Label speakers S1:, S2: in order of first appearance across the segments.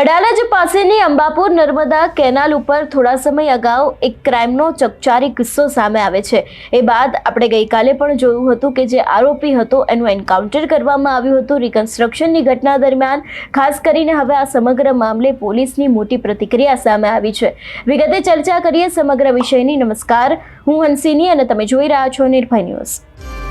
S1: અડાલજ પાસેની અંબાપુર નર્મદા કેનાલ ઉપર થોડા સમય અગાઉ એક ક્રાઇમનો ચકચારી કિસ્સો સામે આવે છે. એ બાદ આપણે ગઈકાલે પણ જોયું હતું કે જે આરોપી હતો એનું એન્કાઉન્ટર કરવામાં આવ્યું હતું. રિકન્સ્ટ્રક્શનની ઘટના દરમિયાન ખાસ કરીને હવે આ સમગ્ર મામલે પોલીસની મોટી પ્રતિક્રિયા સામે આવી છે. વિગતે ચર્ચા કરીએ સમગ્ર વિષયની. નમસ્કાર. હું હંસિની અને તમે જોઈ રહ્યા છો નિર્ભય ન્યૂઝ.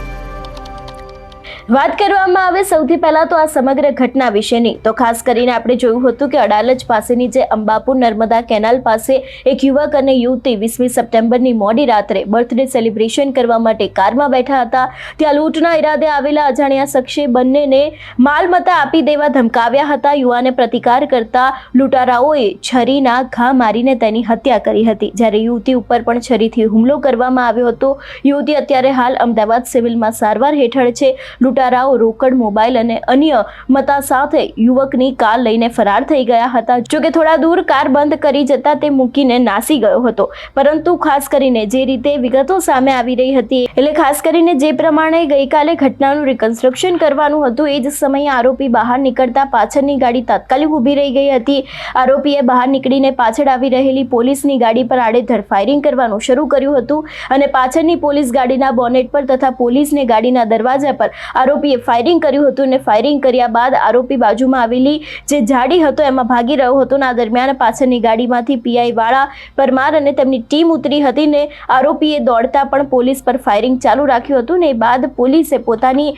S1: વાત કરવામાં આવે સૌથી પહેલા તો આ સમગ્ર ઘટના વિશેની. તો ખાસ કરીને આપણે જોયું હતું કે અડાલજ પાસેની જે અંબાપુર નર્મદા કેનાલ પાસે એક યુવક અને યુવતી વીસમી સપ્ટેમ્બરની મોડી રાત્રે બર્થડે સેલિબ્રેશન કરવા માટે કારમાં બેઠા હતા. ત્યાં લૂંટના ઈરાદે આવેલા અજાણ્યા શખ્સે બંનેને માલમત્તા આપી દેવા ધમકાવ્યા હતા. યુવાને પ્રતિકાર કરતા લૂંટારાઓએ છરીના ઘા મારીને તેની હત્યા કરી હતી. જ્યારે યુવતી ઉપર પણ છરીથી હુમલો કરવામાં આવ્યો હતો. યુવતી અત્યારે હાલ અમદાવાદ સિવિલમાં સારવાર હેઠળ છે. લૂંટારાઓ, રોકડ, મોબાઈલ અને અન્ય મતા સાથે યુવકની કાર લઈને ફરાર થઈ ગયા હતા. જોકે થોડા દૂર કાર બંધ કરી જતા તે મૂકીને નાસી ગયો હતો. પરંતુ ખાસ કરીને જે રીતે વિગતો સામે આવી રહી હતી, એટલે ખાસ કરીને જે પ્રમાણે ગઈકાલે ઘટનાનું રિકન્સ્ટ્રક્શન કરવાનું હતું, એ જ સમયે આરોપી બહાર નીકળતા પાછળની ગાડી તાત્કાલિક ઊભી રહી ગઈ હતી. આરોપીએ બહાર નીકળીને પાછળ આવી રહેલી પોલીસની ગાડી પર આડેધડ ફાયરિંગ કરવાનું શરૂ કર્યું હતું અને પાછળની પોલીસ ગાડીના બોનેટ પર તથા પોલીસને ગાડીના દરવાજા પર આરોપીએ ફાયરિંગ કર્યું હતું અને ફાયરિંગ કર્યા બાદ આરોપી બાજુમાં આવેલી જે ઝાડી હતો એમાં ભાગી રહ્યો હતો અને આ દરમિયાન પાછળની ગાડીમાંથી પીઆઈ વાળા પરમાર અને તેમની ટીમ ઉતરી હતી ને આરોપીએ દોડતા પણ પોલીસ પર ફાયરિંગ ચાલુ રાખ્યું હતું ને એ બાદ પોલીસે પોતાની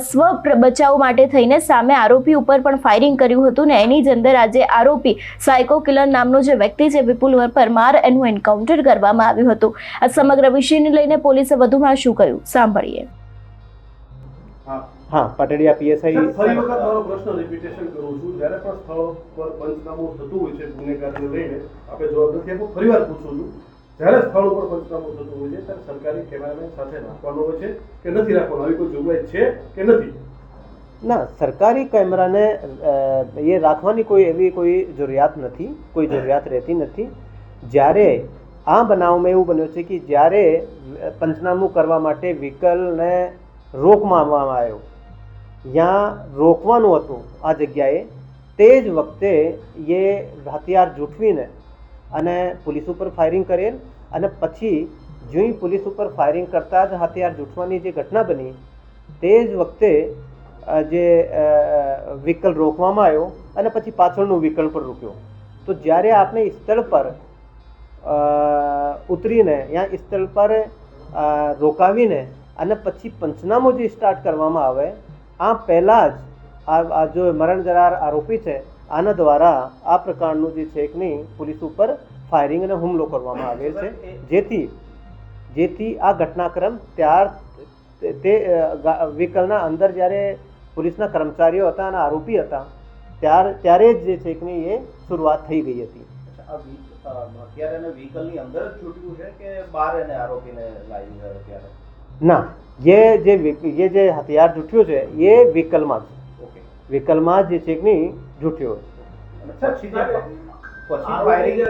S1: સ્વ બચાવ માટે થઈને સામે આરોપી ઉપર પણ ફાયરિંગ કર્યું હતું ને એની જ અંદર આજે આરોપી સાયકો કિલર નામનો જે વ્યક્તિ છે વિપુલ પરમાર, એનું એન્કાઉન્ટર કરવામાં આવ્યું હતું. આ સમગ્ર વિષયને લઈને પોલીસે વધુમાં શું કહ્યું? સાંભળીએ.
S2: હા.
S3: હા પટડિયા પીએસઆઈ
S2: ફરી વખત મારો પ્રશ્ન રિપીટેશન કરું છું. જ્યારે પણ સ્થળ પર પંચનામું થતું હોય છે ગુનેગારને લઈને આપણે જવાબ નથી આપો ફરીવાર પૂછું છું. જ્યારે સ્થળ ઉપર પંચનામું થતું હોય છે ત્યારે સરકારી કેમેરામેન સાથે રાખવાનો હોય છે કે નથી રાખવાનો? આવી કોઈ જોગવાઈ છે કે નથી?
S3: ના સરકારી કેમેરાને એ રાખવાની કોઈ એવી કોઈ જરૂરિયાત નથી કોઈ જરૂરિયાત રહેતી નથી. જ્યારે આ બનાવમાં એવું બન્યું છે કે જ્યારે પંચનામું કરવા માટે વ્હીકલને રોકવામાં આવ્યો. યા રોકવાનું હતું આ જગ્યાએ. તે જ વખતે એ હથિયાર જૂઠવીને અને પોલીસ ઉપર ફાયરિંગ કરેલ અને પછી જોઈ પોલીસ ઉપર ફાયરિંગ કરતા જ હથિયાર જૂઠવાની જે ઘટના બની, તે જ વખતે જે વ્હીકલ રોકવામાં આવ્યો અને પછી પાછળનું વ્હીકલ પર રોક્યો. તો જ્યારે આપણે સ્થળ પર ઉતરીને, યા સ્થળ પર રોકાવીને અને પછી પંચનામું જે સ્ટાર્ટ કરવામાં આવે આ પહેલાં જ આ જો મરણ જનાર આરોપી છે આના દ્વારા આ પ્રકારનું જે છે એકની પોલીસ ઉપર ફાયરિંગ અને હુમલો કરવામાં આવેલ છે. જેથી જેથી આ ઘટનાક્રમ ત્યાર તે- વ્હીકલના અંદર જ્યારે પોલીસના કર્મચારીઓ હતા અને આરોપી હતા ત્યાર ત્યારે જ જે છે કે એ શરૂઆત થઈ ગઈ હતી.
S4: અત્યારે વ્હીકલની અંદર જ છૂટ્યું છે કે બહાર એને આરોપીને લાવી અત્યારે
S3: ના જે જે ये જે હથિયાર જૂઠ્યું છે એ વ્હીકલમાં
S4: છે.
S3: વ્હીકલમાં જે છે નહીં જૂઠ્યું
S4: પછી જે પછી ફાયરિંગ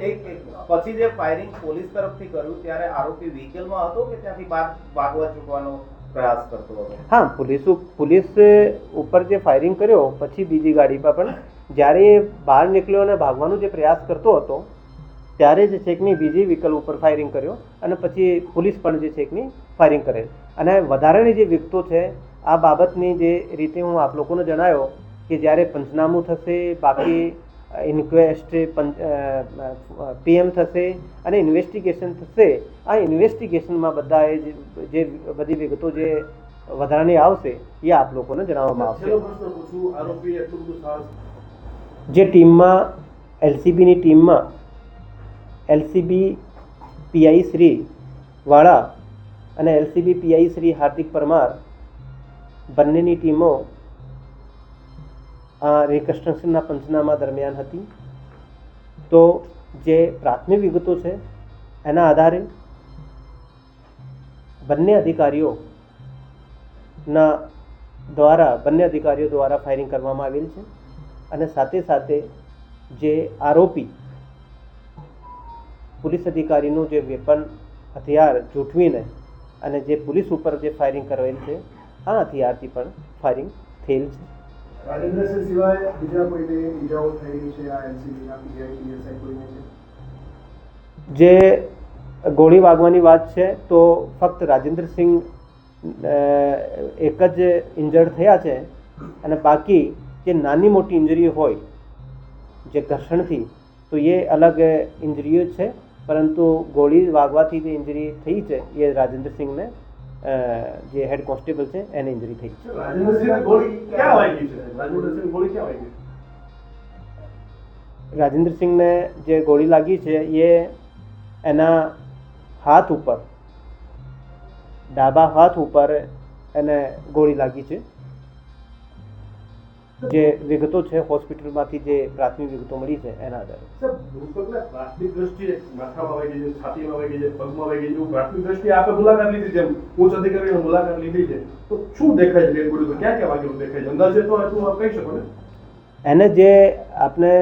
S4: એક એક પછી જે ફાયરિંગ પોલીસ તરફથી કર્યું ત્યારે આરોપી વ્હીકલમાં હતો કે ત્યાંથી ભાગવા છૂટવાનો પ્રયાસ કરતો હતો?
S3: હા પોલીસ પોલીસ ઉપર જે ફાયરિંગ કર્યો પછી બીજી ગાડી પર પણ જ્યારે એ બહાર નીકળ્યો અને ભાગવાનો જે પ્રયાસ કરતો હતો ત્યારે જે છેકની બીજી વ્હીકલ ઉપર ફાયરિંગ કર્યો અને પછી પોલીસ પણ જે છે કે નહીં ફાયરિંગ કરે. અને વધારાની જે વિગતો છે આ બાબતની જે રીતે હું આપ લોકોને જણાવ્યો કે જ્યારે પંચનામું થશે બાકી ઇન્ક્વેસ્ટ પીએમ થશે અને ઇન્વેસ્ટિગેશન થશે આ ઇન્વેસ્ટિગેશનમાં બધા એ જે જે બધી વિગતો જે વધારાની આવશે એ આપ લોકોને જણાવવામાં આવશે. જે ટીમમાં એલસીબીની ટીમમાં એલસીબી પીઆઈ શ્રી વાળા અને એલસીબી પીઆઈ શ્રી હાર્દિક પરમાર બંનેની ટીમો આ રિકન્સ્ટ્રક્શનના પંચનામા દરમિયાન હતી. તો જે પ્રાથમિક વિગતો છે, એના આધારે બંને અધિકારીઓના દ્વારા, બંને અધિકારીઓ દ્વારા ફાયરિંગ કરવામાં આવેલ છે અને સાથે સાથે જે આરોપી પોલીસ અધિકારીનું જે વેપન હથિયાર, જૂઠવીને અને જે પોલીસ ઉપર જે ફાયરિંગ કરેલ છે આ હથિયારથી પણ ફાયરિંગ થયેલ છે.
S5: રાજેન્દ્રસિંહ સિવાય બીજા કોઈને ઈજાઓ થયેલી છે આ એલસીબીના પીઆઈ પીએસઆઈ કોઈને છે?
S3: જે ગોળી વાગવાની વાત છે તો ફક્ત રાજેન્દ્રસિંહ એક જ ઇન્જર્ડ થયા છે અને બાકી જે નાની મોટી ઇન્જરી હોય જે ઘર્ષણથી તો એ અલગ ઇન્જરીઓ છે. પરંતુ ગોળી વાગવાથી જે ઇન્જરી થઈ છે એ રાજેન્દ્રસિંહને સિંઘને જે હેડ કોન્સ્ટેબલ છે એને ઇન્જરી થઈ છે.
S2: વાગી રાજેન્દ્રસિંહને
S3: જે ગોળી લાગી છે એ એના હાથ ઉપર ડાબા હાથ ઉપર એને ગોળી લાગી છે. જે વિગતો છે હોસ્પિટલમાંથી જે પ્રાથમિક વિગતો મળી છે એના આધારે.
S2: પ્રાથમિક દ્રષ્ટિએ માથામાં વાગી છે છાતીમાં વાગી છે પગમાં વાગી છે પ્રાથમિક દ્રષ્ટિએ આપણે મુલાકાત લીધી છે ઉચ્ચ અધિકારીઓને મુલાકાત લીધી છે. તો શું દેખાય છે ડેડ ક્યાં ક્યાં વાગેલું દેખાય છે? અંદાજે તો એટલું આપ કહી શકો ને?
S3: એને જે આપણે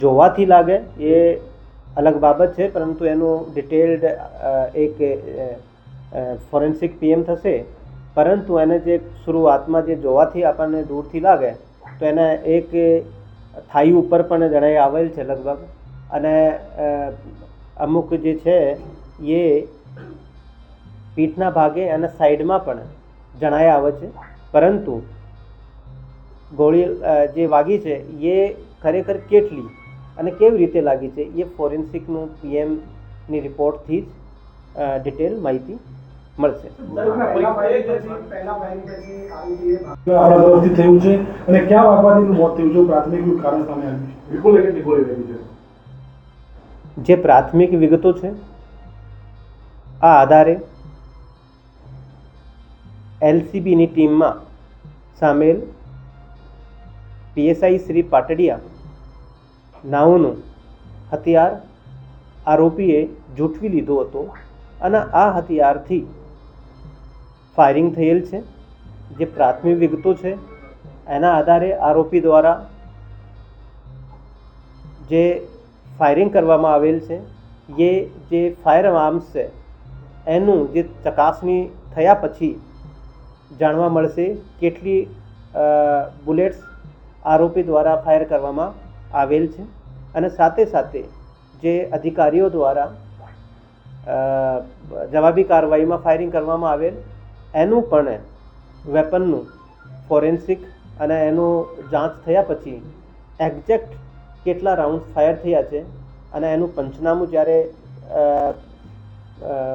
S3: જોવાથી લાગે એ અલગ બાબત છે પરંતુ એનું ડિટેલ્ડ એક ફોરેન્સિક પીએમ થશે. પરંતુ એને જે શરૂઆતમાં જે જોવાથી આપણને દૂરથી લાગે તો એને એક થાઈ ઉપર પણ જણાઈ આવેલ છે લગભગ. અને અમુક જે છે, એ પીઠના ભાગે અને સાઈડમાં પણ જણાય આવે છે. પરંતુ ગોળી જે વાગી છે, એ ખરેખર કેટલી અને કેવી રીતે લાગી છે, એ ફોરેન્સિકનું પીએમની રિપોર્ટથી જ ડિટેલ માહિતી મળશે. જે પ્રાથમિક વિગતો છે, આ આધારે એલસીબીની ટીમમાં સામેલ પીએસઆઈ શ્રી પાટડિયા નાઓનું હથિયાર આરોપીએ જૂઠવી લીધો હતો અને આ હથિયારથી ફાયરિંગ થયેલ છે, જે પ્રાથમિક વિગતો છે, એના આધારે આરોપી દ્વારા જે ફાયરિંગ કરવામાં આવેલ છે, એ જે ફાયર આર્મ્સ છે, એનું જે ચકાસણી થયા પછી જાણવા મળશે કેટલી બુલેટ્સ આરોપી દ્વારા ફાયર કરવામાં આવેલ છે અને સાથે સાથે જે અધિકારીઓ દ્વારા જવાબી કાર્યવાહીમાં ફાયરિંગ કરવામાં આવેલ એનું પણ વેપનનું ફોરેન્સિક અને એનું જાંચ થયા પછી એક્ઝેક્ટ કેટલા રાઉન્ડ ફાયર થયા છે અને એનું પંચનામું જ્યારે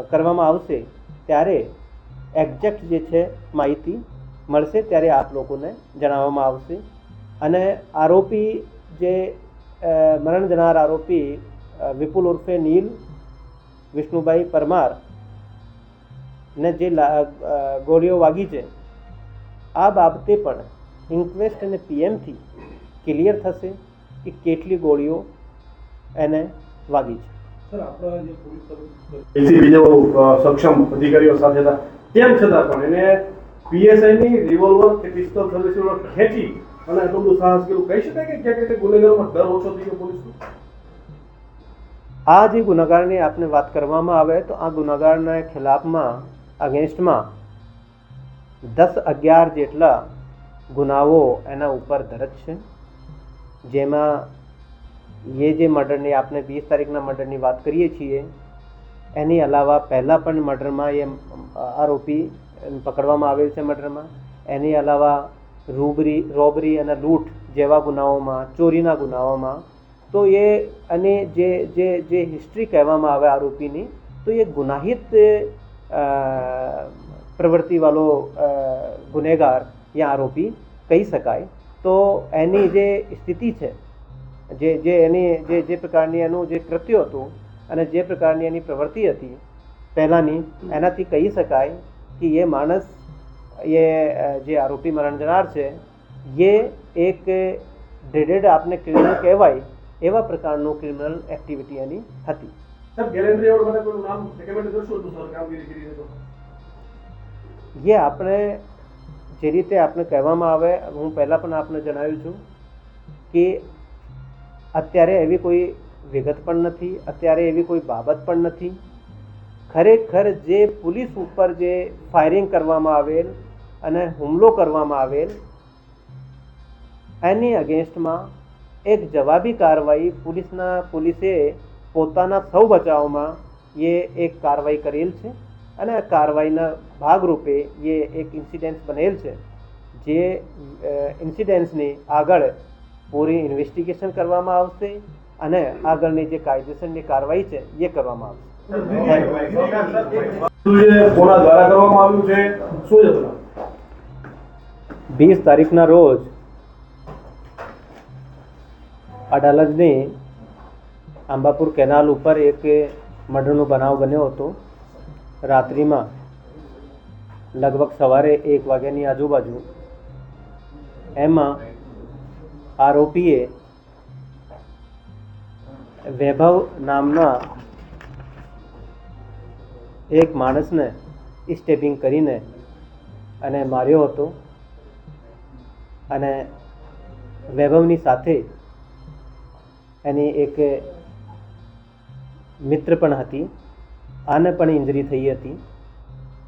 S3: કરવામાં આવશે, ત્યારે એક્ઝેક્ટ જે છે માહિતી મળશે ત્યારે આપ લોકોને જણાવવામાં આવશે. અને આરોપી જે મરણ જનાર આરોપી વિપુલ ઉર્ફે નીલ વિષ્ણુભાઈ પરમાર ને જે ગોળીઓ વાગી છે આ બાબતે પણ ઇન્ક્વેસ્ટ અને પીએમથી ક્લિયર થશે કે કેટલી ગોળીઓ એને વાગી છે.
S6: સર આપણા જે પોલીસ તરફ
S2: એલસીબી જેવો અ, સક્ષમ અધિકારીઓ સાથે હતા. તેમ છતાં પણ એને પીએસઆઈ ની રિવોલ્વર કે પિસ્તોલ સર્વિસ ખેંચી અને આટલું બધું સાહસ કર્યું. કહી શકાય કે ક્યાંક ક્યાંક ગુનેગારોમાં ડર ઓછો થઈ ગયો પોલીસનો?
S3: આ જે ગુનાગારની આપને વાત કરવામાં આવે તો આ ગુનાગારના ખિલાફમાં અગેન્સ્ટમાં દસ અગિયાર જેટલા ગુનાઓ એના ઉપર દરજ છે. જેમાં એ જે મર્ડરની આપણે વીસ તારીખના મર્ડરની વાત કરીએ છીએ, એની અલાવા પહેલાં પણ મર્ડરમાં એ આરોપી પકડવામાં આવેલ છે મર્ડરમાં. એની અલાવા રૂબરી, રોબરી અને લૂંટ જેવા ગુનાઓમાં, ચોરીના ગુનાઓમાં, તો એ અને જે જે જે હિસ્ટ્રી કહેવામાં આવે આરોપીની, તો એ ગુનાહિત પ્રવૃત્તિવાળો ગુનેગાર યા આરોપી કહી શકાય તો એની જે સ્થિતિ છે જે જે એની જે જે પ્રકારની એનું જે કૃત્ય હતું અને જે પ્રકારની એની પ્રવૃત્તિ હતી પહેલાંની એનાથી કહી શકાય કે એ માણસ એ જે આરોપી મરણ જનાર છે એ એક ડેડેડ આપને ક્રિમિનલ કહેવાય એવા પ્રકારનું ક્રિમિનલ એક્ટિવિટી એની હતી
S2: સર
S3: આપણે જે રીતે આપને કહેવામાં આવે, હું પહેલાં પણ આપને જણાવ્યું છું કે અત્યારે એવી કોઈ વિગત પણ નથી, અત્યારે એવી કોઈ બાબત પણ નથી. ખરેખર જે પોલીસ ઉપર જે ફાયરિંગ કરવામાં આવેલ અને હુમલો કરવામાં આવેલ, એની અગેન્સ્ટમાં એક જવાબી કાર્યવાહી પોલીસના પોલીસે પોતાના સૌ બચાવમાં એ એક કાર્યવાહી કરેલ છે અને આ કાર્યવાહીના ભાગરૂપે એ એક ઇન્સિડન્સ બનેલ છે. જે ઇન્સિડન્સની આગળ પૂરી ઇન્વેસ્ટિગેશન કરવામાં આવશે અને આગળની જે કાયદેસરની કાર્યવાહી છે એ કરવામાં આવશે. વીસ તારીખના રોજ અડાલજની આંબાપુર કેનાલ ઉપર એક મર્ડરનો બનાવ બન્યો હતો. રાત્રિમાં લગભગ સવારે એક વાગ્યાની આજુબાજુ એમાં આરોપીએ વૈભવ નામના એક માણસને સ્ટેપિંગ કરીને અને માર્યો હતો અને વૈભવની સાથે એની એક મિત્ર પણ હતી, આને પણ ઇન્જરી થઈ હતી.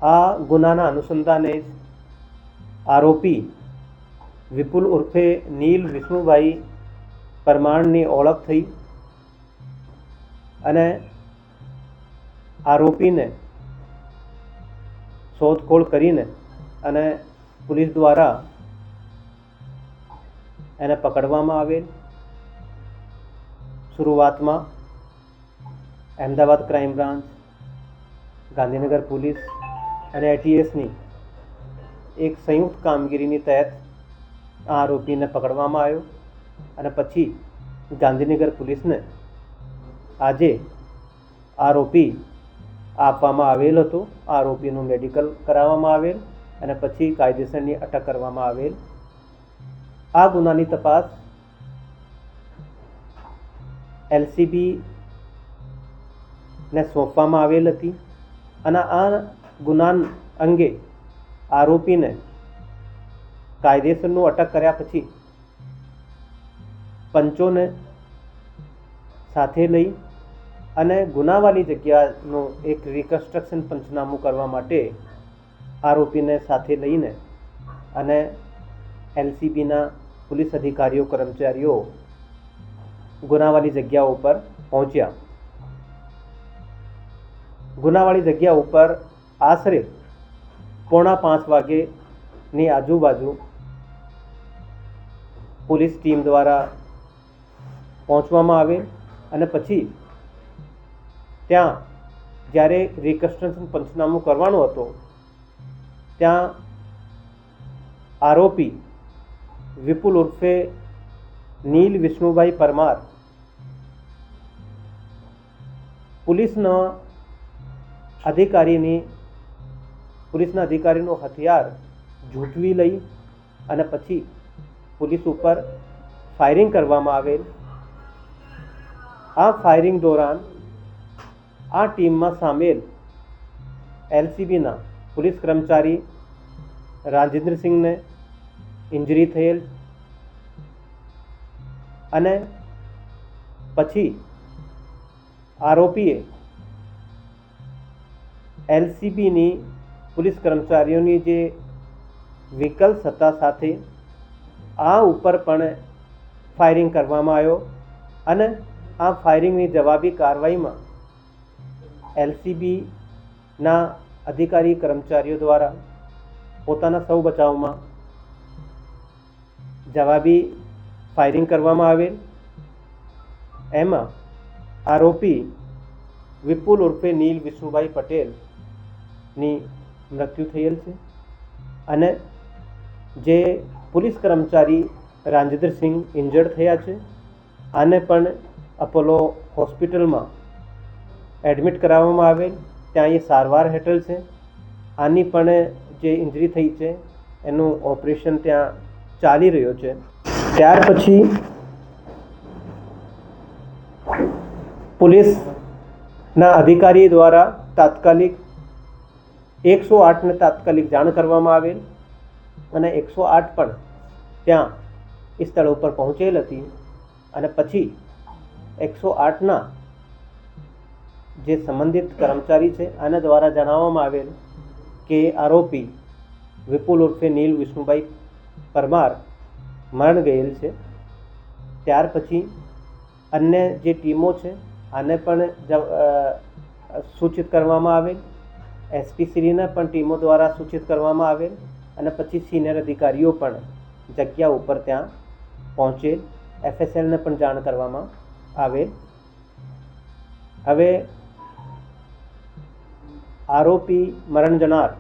S3: આ ગુનાના અનુસંધાને આરોપી વિપુલ ઉર્ફે નીલ વિષ્ણુભાઈ પરમાણની ઓળખ થઈ અને આરોપીને શોધખોળ કરીને અને પોલીસ દ્વારા એને પકડવામાં આવેલ. શરૂઆતમાં Ahmedabad crime branch, Gandhinagar police અને એટીએસની એક સંયુક્ત કામગીરીની તહેત આ આરોપીને પકડવામાં આવ્યો અને પછી ગાંધીનગર પોલીસને આજે આરોપી આપવામાં આવેલ હતો. આરોપીનું મેડિકલ કરાવવામાં આવેલ અને પછી કાયદેસરની અટક કરવામાં આવેલ. આ ગુનાની તપાસ એલસીબી ને સોંપવામાં આવેલ હતી અને આ ગુના અંગે આરોપીને કાયદેસરનું અટક કર્યા પછી પંચોને સાથે લઈ અને ગુનાવાળી જગ્યાનું એક રિકન્સ્ટ્રક્શન પંચનામું કરવા માટે આરોપીને સાથે લઈને અને એલસીબીના પોલીસ અધિકારીઓ, કર્મચારીઓ ગુનાવાળી જગ્યા ઉપર પહોંચ્યા. ગુનાવાળી જગ્યા ઉપર આશરે પોણા પાંચ વાગ્યેની આજુબાજુ પોલીસ ટીમ દ્વારા પહોંચવામાં આવે અને પછી ત્યાં જ્યારે રિકન્સ્ટ્રક્શન પંચનામું કરવાનું હતું, ત્યાં આરોપી વિપુલ ઉર્ફે નીલ વિષ્ણુભાઈ પરમાર પોલીસના અધિકારીની, પોલીસના અધિકારીનું હથિયાર ઝૂંટવી લઈ અને પછી પોલીસ ઉપર ફાયરિંગ કરવામાં આવેલ. આ ફાયરિંગ દોરાન આ ટીમમાં સામેલ એલસીબીના પોલીસ કર્મચારી રાજેન્દ્રસિંહને ઇન્જરી થયેલ અને પછી આરોપીએ એલસીબીની પોલીસ કર્મચારીઓની જે વિકલ્પ હતા સાથે આ ઉપર પણ ફાયરિંગ કરવામાં આવ્યો અને આ ફાયરિંગની જવાબી કાર્યવાહીમાં એલસીબીના અધિકારી કર્મચારીઓ દ્વારા પોતાના સૌ બચાવમાં જવાબી ફાયરિંગ કરવામાં આવેલ. એમાં આરોપી વિપુલ ઉર્ફે નીલ વિષ્ણુભાઈ પટેલની મૃત્યુ થયેલ છે. અને જે પોલીસ કર્મચારી રાજેન્દ્રસિંહ ઇન્જર્ડ થયા છે, આને પણ અપોલો હોસ્પિટલમાં એડમિટ કરાવવામાં આવેલ. ત્યાં એ સારવાર હેઠળ છે. આની પણ જે ઇન્જરી થઈ છે, એનું ઓપરેશન ત્યાં ચાલી રહ્યો છે. ત્યાર પછી પોલીસના અધિકારી દ્વારા તાત્કાલિક એકસો આઠને તાત્કાલિક જાણ કરવામાં આવેલ અને એકસો આઠ પણ ત્યાં એ સ્થળ ઉપર પહોંચેલ હતી અને પછી એકસો આઠના જે સંબંધિત કર્મચારી છે, આના દ્વારા જણાવવામાં આવેલ કે આરોપી વિપુલ ઉર્ફે નીલ વિષ્ણુભાઈ પરમાર મરણ ગયેલ છે. ત્યાર પછી અન્ય જે ટીમો છે, આને પણ સૂચિત કરવામાં આવેલ એસપી શ્રીને પણ ટીમો દ્વારા સૂચિત કરવામાં આવેલ અને પછી સિનિયર અધિકારીઓ પણ જગ્યા ઉપર ત્યાં પહોંચેલ. એફએસએલને પણ જાણ કરવામાં આવેલ. હવે આરોપી મરણ જનાર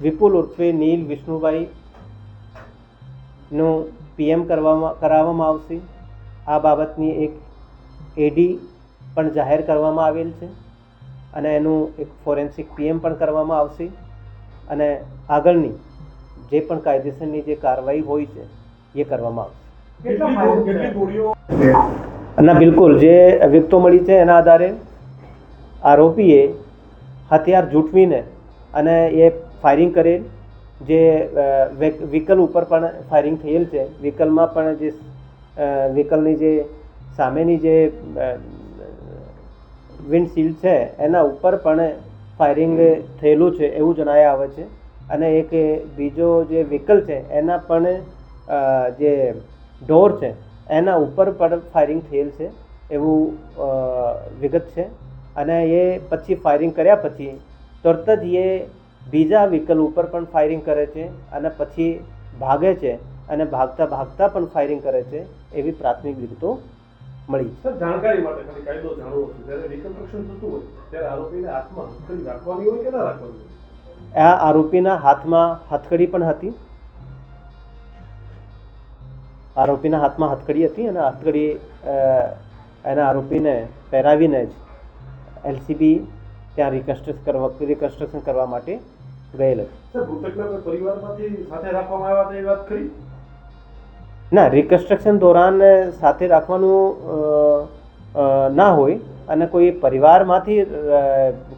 S3: વિપુલ ઉર્ફે નીલ વિષ્ણુભાઈ નું પીએમ કરવામાં, કરાવવામાં આવશે. આ બાબતની એક એડી પણ જાહેર કરવામાં આવેલ છે. અને એનું એક ફોરેન્સિક પીએમ પણ કરવામાં આવશે. અને આગળની જે પણ કાયદેસરની જે કાર્યવાહી હોય છે એ કરવામાં આવશે. ના બિલકુલ. જે વિગતો મળી છે એના આધારે આરોપીએ હથિયાર જૂઠવીને અને એ ફાયરિંગ કરેલ. જે વ્હીકલ ઉપર પણ ફાયરિંગ થયેલ છે. વ્હીકલમાં પણ જે વ્હીકલની જે સામેની જે વિન્ડશીલ્ડ છે, એના ઉપર પણ ફાયરિંગ થયેલું છે એવું જણાવ્યા આવે છે. અને એક બીજો જે વ્હીકલ છે, એના પણ જે ડોર છે, એના ઉપર પણ ફાયરિંગ થયેલ છે એવું વિગત છે. અને એ પછી ફાયરિંગ કર્યા પછી તરત જ એ બીજા વ્હીકલ ઉપર પણ ફાયરિંગ કરે છે અને પછી ભાગે છે અને ભાગતા ભાગતા પણ ફાયરિંગ કરે છે એવી પ્રાથમિક વિગતો મળી.
S2: સર જાણકારી માટે ખાલી કાયદો જાણવો છે. જ્યારે રિકન્સ્ટ્રક્શન થતું હોય ત્યારે આરોપીને હાથમાં હથકડી રાખવાની હોય કે ના રાખવાની હોય?
S3: આ આરોપીના હાથમાં હથકડી પણ હતી. આરોપીના હાથમાં હથકડી હતી અને હથકડી એના આરોપીને પહેરાવીને જ એલસીબી ત્યાં રિકન્સ્ટ્રક્શન કરવા રિકન્સ્ટ્રક્શન કરવા માટે ગયેલ હતી.
S2: સર મૃતકના પરિવારમાંથી સાથે રાખવામાં આવ્યા હતા એ વાત ખરી?
S3: ના રિકન્સ્ટ્રક્શન દોરાન સાથે રાખવાનું ના હોય અને કોઈ પરિવારમાંથી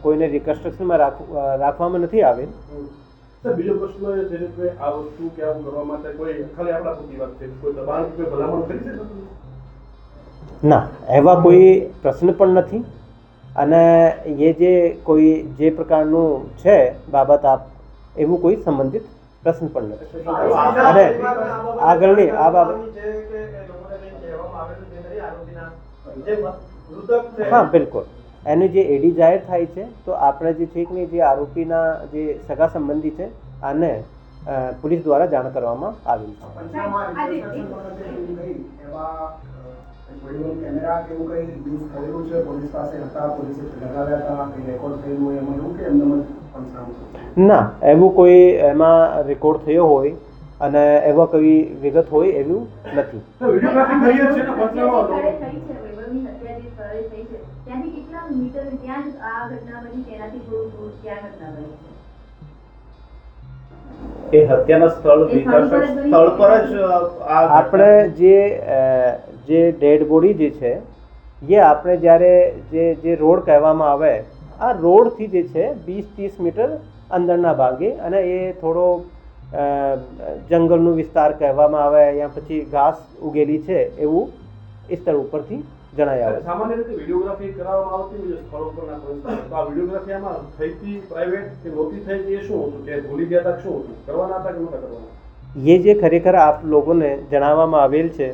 S3: કોઈને રિકન્સ્ટ્રક્શનમાં રાખ રાખવામાં નથી
S2: આવે. બીજો પ્રશ્ન છે કે આ વસ્તુ કે આવું કરવા માટે કોઈ ખાલી આપણા પૂરતી વાત છે કોઈ દબાણ કોઈ ભલામણ કરી છે
S3: ના એવા કોઈ પ્રશ્ન પણ નથી. અને એ જે કોઈ જે પ્રકારનું છે બાબત આપ એવું કોઈ સંબંધિત પ્રશ્ન પણ નથી. અને આગળની આ બાબત હા બિલકુલ. એની જે એડી જાહેર થાય છે તો આપણે જે છે કે જે આરોપીના જે સગા સંબંધી છે આને પોલીસ દ્વારા જાણ કરવામાં આવી છે.
S5: કંઈ કેમેરા કે એવું કંઈ યુઝ થયેલું છે? પોલીસ પાસે હતા પોલીસે લગાવ્યા હતા કંઈ રેકોર્ડ થયેલું હોય એમાં એવું કે એમને?
S3: ના એવું કોઈ એમાં રેકોર્ડ થયો હોય અને એવા કોઈ વિગત હોય એવું નથી.
S4: એ હત્યાના સ્થળ
S7: સ્થળ પર જ બની
S4: સ્થળ પર જ આ
S3: આપણે જે જે ડેડ બોડી જે છે એ આપણે જ્યારે જે જે રોડ કહેવામાં આવે આ રોડથી જે છે વીસ ત્રીસ મીટર અંદરના ભાગે અને એ થોડો જંગલનું વિસ્તાર કહેવામાં આવે યા પછી ઘાસ ઉગેલી છે એવું એ સ્થળ ઉપરથી જણાય આવે
S2: સામાન્ય રીતે વિડીયોગ્રાફી કરાવવામાં આવતી હોય સ્થળ સ્થળો પરના પરિસ્થિતિ. તો આ વિડીયોગ્રાફીમાં થઈ હતી પ્રાઇવેટ કે નહોતી થઈ એ શું હતું? કે ભૂલી ગયા હતા શું હતું? કરવાના હતા કે નહોતા કરવાના?
S3: એ જે ખરેખર આપ લોકોને જણાવવામાં આવેલ છે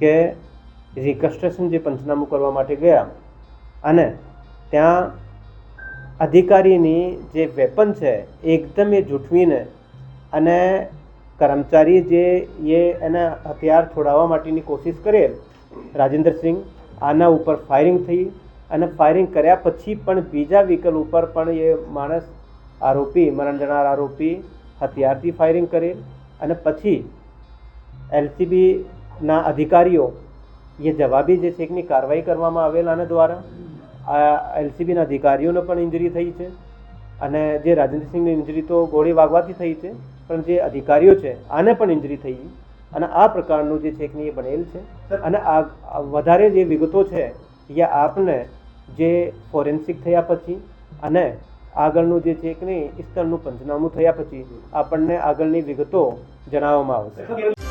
S3: કે રિકન્સ્ટ્રક્શન જે પંચનામું કરવા માટે ગયા અને ત્યાં અધિકારીની જે વેપન છે એકદમ એ જૂઠવીને અને કર્મચારી જે એ એના હથિયાર છોડાવવા માટેની કોશિશ કરે, રાજેન્દ્રસિંહ, આના ઉપર ફાયરિંગ થઈ અને ફાયરિંગ કર્યા પછી પણ બીજા વ્હીકલ ઉપર પણ એ માણસ આરોપી, મરણ જનાર આરોપી હથિયારથી ફાયરિંગ કરે અને પછી એલસીબીના અધિકારીઓ એ જવાબી જે છે એકની કાર્યવાહી કરવામાં આવેલ આના દ્વારા, આ એલસીબીના અધિકારીઓને પણ ઇન્જરી થઈ છે અને જે રાજેન્દ્રસિંહની ઇન્જરી તો ગોળી વાગવાથી થઈ છે, પણ જે અધિકારીઓ છે આને પણ ઇન્જરી થઈ અને આ પ્રકારનું જે છે એ બનેલ છે અને આ વધારે જે વિગતો છે એ આપને જે ફોરેન્સિક થયા પછી અને આગળનું જે છે કે નહીં પંચનામું થયા પછી આપણને આગળની વિગતો જણાવવામાં આવશે.